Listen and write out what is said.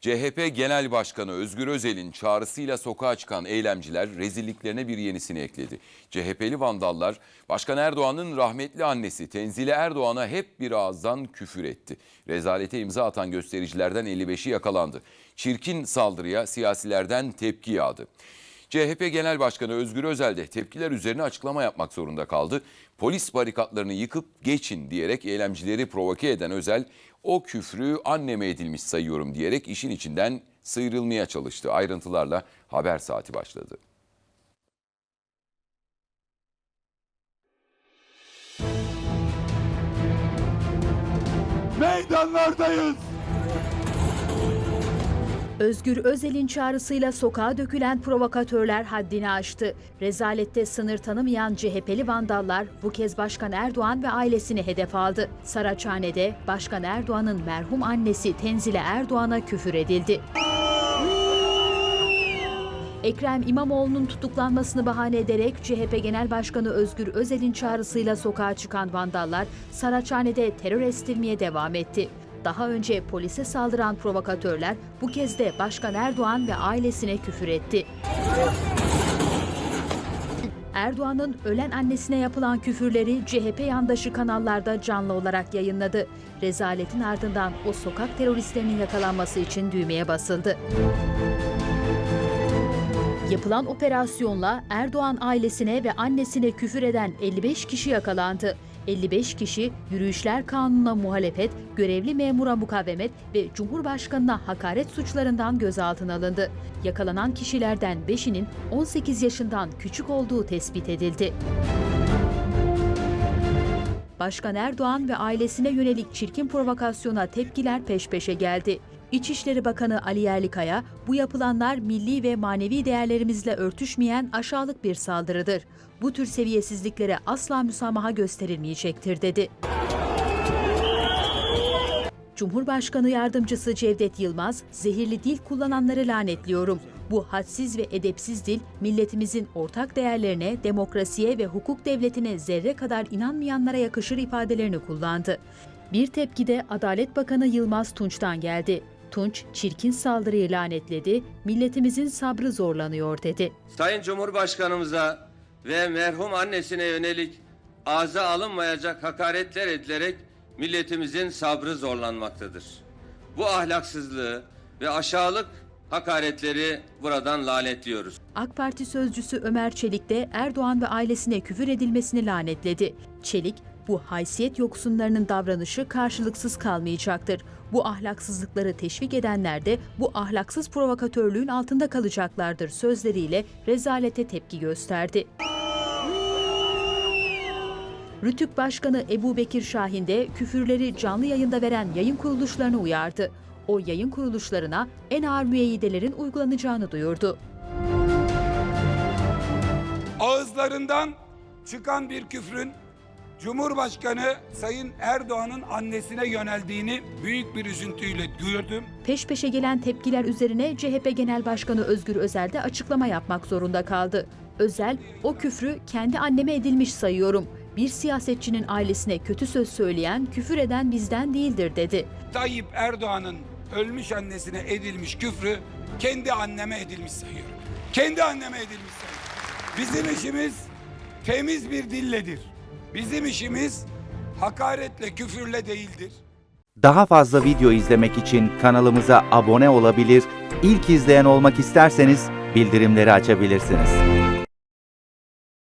CHP Genel Başkanı Özgür Özel'in çağrısıyla sokağa çıkan eylemciler rezilliklerine bir yenisini ekledi. CHP'li vandallar Başkan Erdoğan'ın rahmetli annesi Tenzile Erdoğan'a hep bir ağızdan küfür etti. Rezalete imza atan göstericilerden 55'i yakalandı. Çirkin saldırıya siyasilerden tepki yağdı. CHP Genel Başkanı Özgür Özel de tepkiler üzerine açıklama yapmak zorunda kaldı. Polis barikatlarını yıkıp geçin diyerek eylemcileri provoke eden Özel o küfrü anneme edilmiş sayıyorum diyerek işin içinden sıyrılmaya çalıştı. Ayrıntılarla haber saati başladı. Meydanlardayız. Özgür Özel'in çağrısıyla sokağa dökülen provokatörler haddini aştı. Rezalette sınır tanımayan CHP'li vandallar bu kez Başkan Erdoğan ve ailesini hedef aldı. Saraçhane'de Başkan Erdoğan'ın merhum annesi Tenzile Erdoğan'a küfür edildi. Ekrem İmamoğlu'nun tutuklanmasını bahane ederek CHP Genel Başkanı Özgür Özel'in çağrısıyla sokağa çıkan vandallar Saraçhane'de terör estirmeye devam etti. Daha önce polise saldıran provokatörler bu kez de Başkan Erdoğan ve ailesine küfür etti. Erdoğan'ın ölen annesine yapılan küfürleri CHP yandaşı kanallarda canlı olarak yayınladı. Rezaletin ardından o sokak teröristlerinin yakalanması için düğmeye basıldı. Yapılan operasyonla Erdoğan ailesine ve annesine küfür eden 55 kişi yakalandı. 55 kişi yürüyüşler kanununa muhalefet, görevli memura mukavemet ve Cumhurbaşkanına hakaret suçlarından gözaltına alındı. Yakalanan kişilerden 5'inin 18 yaşından küçük olduğu tespit edildi. Başkan Erdoğan ve ailesine yönelik çirkin provokasyona tepkiler peş peşe geldi. İçişleri Bakanı Ali Yerlikaya, bu yapılanlar milli ve manevi değerlerimizle örtüşmeyen aşağılık bir saldırıdır. Bu tür seviyesizliklere asla müsamaha gösterilmeyecektir dedi. Cumhurbaşkanı Yardımcısı Cevdet Yılmaz, zehirli dil kullananları lanetliyorum. Bu hadsiz ve edepsiz dil, milletimizin ortak değerlerine, demokrasiye ve hukuk devletine zerre kadar inanmayanlara yakışır ifadelerini kullandı. Bir tepki de Adalet Bakanı Yılmaz Tunç'tan geldi. Tunç, çirkin saldırıyı lanetledi, milletimizin sabrı zorlanıyor dedi. Sayın Cumhurbaşkanımıza ve merhum annesine yönelik ağza alınmayacak hakaretler edilerek milletimizin sabrı zorlanmaktadır. Bu ahlaksızlığı ve aşağılık hakaretleri buradan lanetliyoruz. AK Parti sözcüsü Ömer Çelik de Erdoğan ve ailesine küfür edilmesini lanetledi. Çelik, bu haysiyet yoksunlarının davranışı karşılıksız kalmayacaktır. Bu ahlaksızlıkları teşvik edenler de bu ahlaksız provokatörlüğün altında kalacaklardır sözleriyle rezalete tepki gösterdi. Rütük Başkanı Ebu Bekir Şahin de küfürleri canlı yayında veren yayın kuruluşlarını uyardı. O yayın kuruluşlarına en ağır müeyyidelerin uygulanacağını duyurdu. Ağızlarından çıkan bir küfrün Cumhurbaşkanı Sayın Erdoğan'ın annesine yöneldiğini büyük bir üzüntüyle gördüm. Peş peşe gelen tepkiler üzerine CHP Genel Başkanı Özgür Özel de açıklama yapmak zorunda kaldı. Özel, o küfrü kendi anneme edilmiş sayıyorum. Bir siyasetçinin ailesine kötü söz söyleyen, küfür eden bizden değildir dedi. Tayyip Erdoğan'ın ölmüş annesine edilmiş küfrü kendi anneme edilmiş sayıyorum. Kendi anneme edilmiş sayıyorum. Bizim işimiz temiz bir dilledir. Bizim işimiz hakaretle, küfürle değildir. Daha fazla video izlemek için kanalımıza abone olabilir, ilk izleyen olmak isterseniz bildirimleri açabilirsiniz.